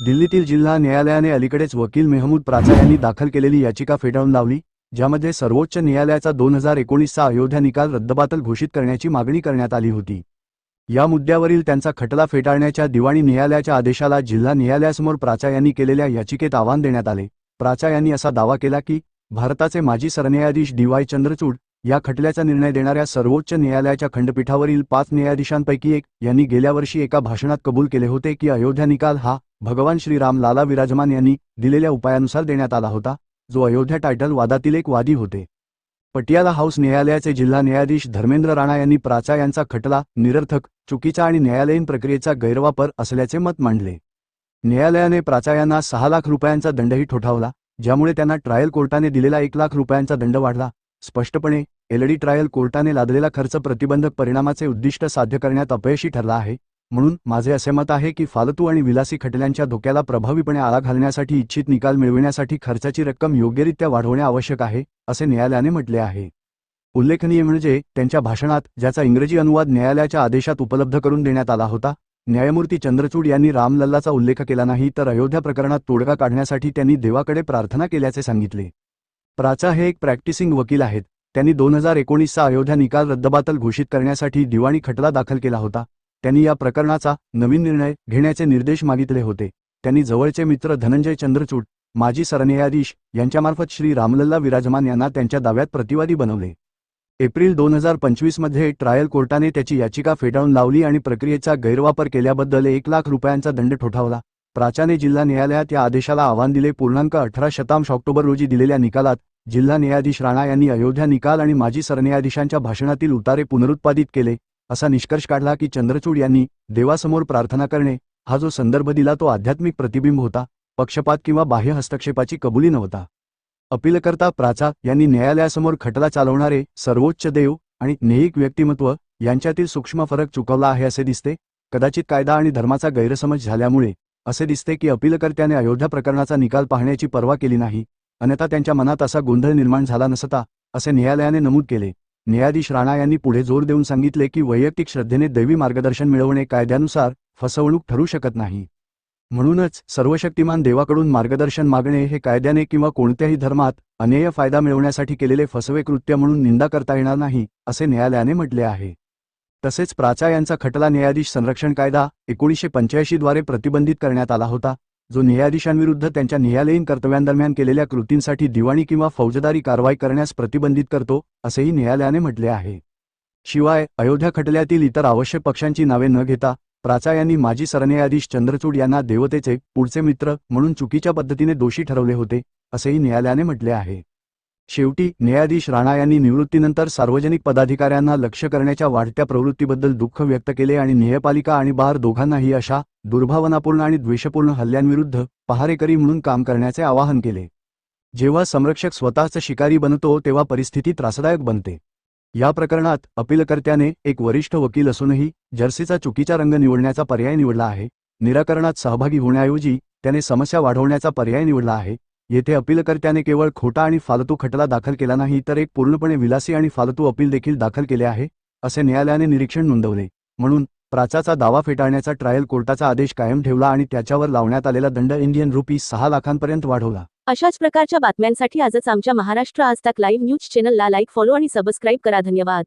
दिल्लीतील जिल्हा न्यायालयाने अलीकडेच वकील मेहमूद प्राचा यांनी दाखल केलेली याचिका फेटाळून लावली ज्यामध्ये सर्वोच्च न्यायालयाचा दोन हजार एकोणीसचा अयोध्या निकाल रद्दबातल घोषित करण्याची मागणी करण्यात आली होती. या मुद्द्यावरील त्यांचा खटला फेटाळण्याच्या दिवाणी न्यायालयाच्या आदेशाला जिल्हा न्यायालयासमोर प्राचा यांनी केलेल्या याचिकेत आव्हान देण्यात आले. प्राचा यांनी असा दावा केला की भारताचे माजी सरन्यायाधीश डी वाय चंद्रचूड या खटल्याचा निर्णय देणाऱ्या सर्वोच्च न्यायालयाच्या खंडपीठावरील पाच न्यायाधीशांपैकी एक यांनी गेल्या वर्षी एका भाषणात कबूल केले होते की अयोध्या निकाल हा भगवान श्रीराम लाला विराजमान यांनी दिलेल्या उपायानुसार देण्यात आला होता जो अयोध्या टायटल वादातील एक वादी होते. पटियाला हाऊस न्यायालयाचे जिल्हा न्यायाधीश धर्मेंद्र राणा यांनी प्राचा यांचा खटला निरर्थक चुकीचा आणि न्यायालयीन प्रक्रियेचा गैरवापर असल्याचे मत मांडले. न्यायालयाने प्राचा यांना सहा लाख रुपयांचा दंडही ठोठावला ज्यामुळे त्यांना ट्रायल कोर्टाने दिलेला एक लाख रुपयांचा दंड वाढला स्पष्टपणे एलडी ट्रायल कोर्टाने लादलेला खर्च प्रतिबंधक परिणामाचे उद्दिष्ट साध्य करण्यात अपयशी ठरला आहे. म्हणून माझे असे मत आहे की फालतू आणि विलासी खटल्यांच्या धोक्याला प्रभावीपणे आळा घालण्यासाठी इच्छित निकाल मिळविण्यासाठी खर्चाची रक्कम योग्यरित्या वाढवणे आवश्यक आहे असे न्यायालयाने म्हटले आहे. उल्लेखनीय म्हणजे त्यांच्या भाषणात ज्याचा इंग्रजी अनुवाद न्यायालयाच्या आदेशात उपलब्ध करून देण्यात आला होता न्यायमूर्ती चंद्रचूड यांनी रामलल्लाचा उल्लेख केला नाही तर अयोध्या प्रकरणात तोडगा काढण्यासाठी त्यांनी देवाकडे प्रार्थना केल्याचे सांगितले. प्राचा हे एक प्रॅक्टिसिंग वकील आहेत. त्यांनी दोन हजार एकोणीसचा अयोध्या निकाल रद्दबातल घोषित करण्यासाठी दिवाणी खटला दाखल केला होता. त्यांनी या प्रकरणाचा नवीन निर्णय घेण्याचे निर्देश मागितले होते. त्यांनी जवळचे मित्र धनंजय चंद्रचूड माजी सरन्यायाधीश यांच्यामार्फत श्री रामलल्ला विराजमान यांना त्यांच्या दाव्यात प्रतिवादी बनवले. एप्रिल दोन हजार पंचवीसमध्ये ट्रायल कोर्टाने त्याची याचिका फेटाळून लावली आणि प्रक्रियेचा गैरवापर केल्याबद्दल एक लाख रुपयांचा दंड ठोठावला. प्राचाने जिल्हा न्यायालयात या आदेशाला आव्हान दिले. पूर्णांक अठरा शतांश ऑक्टोबर रोजी दिलेल्या निकालात जिल्हा न्यायाधीश राणा यांनी अयोध्या निकाल आणि माजी सरन्यायाधीशांच्या भाषणातील उतारे पुनरुत्पादित केले. असा निष्कर्ष काढला की चंद्रचूड यांनी देवासमोर प्रार्थना करणे हा जो संदर्भ दिला तो आध्यात्मिक प्रतिबिंब होता. पक्षपात किंवा बाह्य हस्तक्षेपाची कबुली नव्हता. अपीलकर्ता प्राचा यांनी न्यायालयासमोर खटला चालवणारे सर्वोच्च देव आणि न्यायिक व्यक्तिमत्व यांच्यातील सूक्ष्म फरक चुकवला आहे असे दिसते. कदाचित कायदा आणि धर्माचा गैरसमज झाल्यामुळे असे दिसते की अपीलकर्त्याने अयोध्या प्रकरणाचा निकाल पाहण्याची पर्वा केली नाही अन्यथा त्यांच्या मनात असा गोंधळ निर्माण झाला नसता असे न्यायालयाने नमूद केले. न्यायाधीश राणा यांनी पुढे जोर देऊन सांगितले की वैयक्तिक श्रद्धेने दैवी मार्गदर्शन मिळवणे कायद्यानुसार फसवणूक ठरू शकत नाही. म्हणूनच सर्वशक्तिमान देवाकडून मार्गदर्शन मागणे हे कायद्याने किंवा कोणत्याही धर्मात अनेय फायदा मिळवण्यासाठी केलेले फसवे कृत्य म्हणून निंदा करता येणार नाही असे न्यायालयाने म्हटले आहे. तसेच प्राचा यांचा खटला न्यायाधीश संरक्षण कायदा एकोणीसशे पंच्याऐंशीद्वारे प्रतिबंधित करण्यात आला होता जो न्यायाधीशांविरुद्ध त्यांच्या न्यायालयीन कर्तव्यांदरम्यान केलेल्या कृतींसाठी दिवाणी किंवा फौजदारी कारवाई करण्यास प्रतिबंधित करतो असेही न्यायालयाने म्हटले आहे. शिवाय अयोध्या खटल्यातील इतर आवश्यक पक्षांची नावे न घेता प्राचा यांनी माजी सरन्यायाधीश चंद्रचूड यांना देवतेचे पुढचे मित्र म्हणून चुकीच्या पद्धतीने दोषी ठरवले होते असेही न्यायालयाने म्हटले आहे. शेवटी न्यायाधीश राणा यांनी निवृत्तीनंतर सार्वजनिक पदाधिकाऱ्यांना लक्ष करण्याच्या वाढत्या प्रवृत्तीबद्दल दुःख व्यक्त केले आणि न्यायपालिका आणि बार दोघांनाही अशा दुर्भावनापूर्ण आणि द्वेषपूर्ण हल्ल्यांविरुद्ध पहारेकरी म्हणून काम करण्याचे आवाहन केले. जेव्हा संरक्षक स्वतःच शिकारी बनतो तेव्हा परिस्थिती त्रासदायक बनते. या प्रकरणात अपीलकर्त्याने एक वरिष्ठ वकील असूनही जर्सीचा चुकीचा रंग निवडण्याचा पर्याय निवडला आहे. निराकरणात सहभागी होण्याऐवजी त्याने समस्या वाढवण्याचा पर्याय निवडला आहे. येथे अपीलकर्त्याने केवळ खोटा आणि फालतू खटला दाखल केला नाही तर एक पूर्णपणे विलासी आणि फालतू अपील देखील दाखल केले आहे असे न्यायालयाने निरीक्षण नोंदवले. म्हणून प्राचाचा दावा फेटाळण्याचा ट्रायल कोर्टाचा आदेश कायम ठेवला आणि त्याच्यावर लावण्यात आलेला दंड इंडियन रुपी सहा लाखांपर्यंत वाढवला. अशाच प्रकारच्या बातम्यांसाठी आजच आमच्या महाराष्ट्र आज तक लाईव्ह न्यूज चॅनलला लाईक फॉलो आणि सबस्क्राईब करा. धन्यवाद.